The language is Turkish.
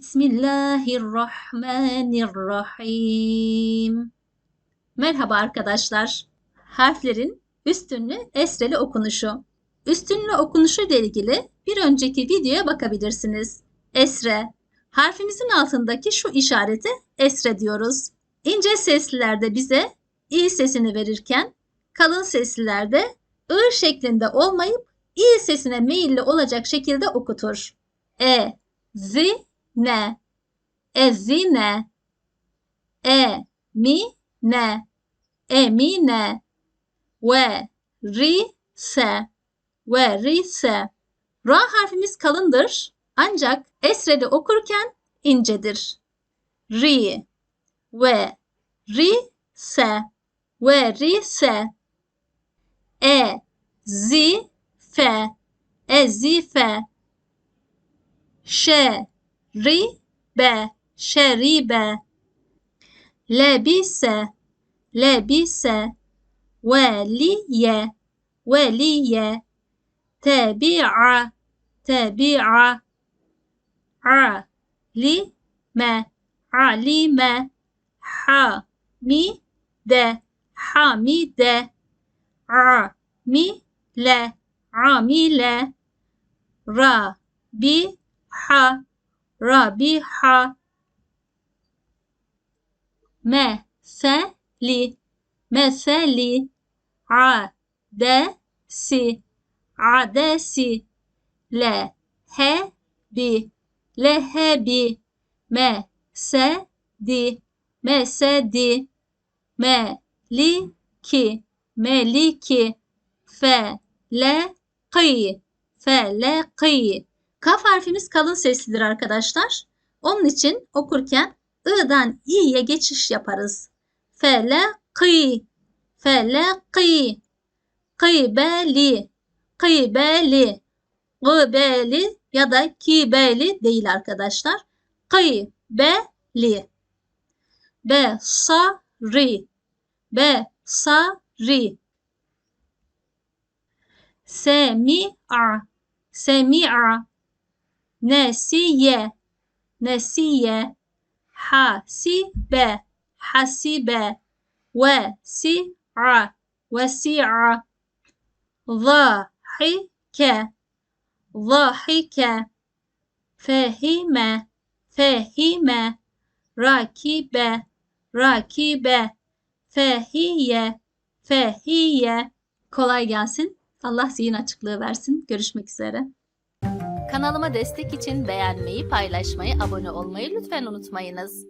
Bismillahirrahmanirrahim. Merhaba arkadaşlar. Harflerin üstünlü esreli okunuşu. Üstünlü okunuşu ile ilgili bir önceki videoya bakabilirsiniz. Esre. Harfimizin altındaki şu işareti esre diyoruz. İnce seslilerde bize i sesini verirken kalın seslilerde ı şeklinde olmayıp i sesine meyilli olacak şekilde okutur. E, zi, ne, ezine, e, mi, ne, emine, ve, ri, se, ve, ri, se. Ra harfimiz kalındır ancak esreli okurken incedir. Ri, ve, ri, se, ve, ri, se. E, zi, fe, ezife, ربا شرب لبس لبس ولي ولي تبع تبع علم علم حمد حمد عمل عمل ربح ربح مثالي مثالي عدسي عدسي لهبي لهبي مسدي مسدي مليكي مليكي فلاقي فلاقي Kaf harfimiz kalın seslidir arkadaşlar. Onun için okurken ı'dan i'ye geçiş yaparız. Feleki, feleki, kıybeli, kıybeli, gıbeli ya da kibeli değil arkadaşlar. Kıybeli. Besari, besari. Semi'a, semi'a. Nesiye, nesiye. Hasibe, hasibe. Vesi'a, vesi'a. Zahike, zahike. Fehime, fehime. Rakibe, rakibe. Fehiye, fehiye. Kolay gelsin. Allah zihin açıklığı versin. Görüşmek üzere. Kanalıma destek için beğenmeyi, paylaşmayı, abone olmayı lütfen unutmayınız.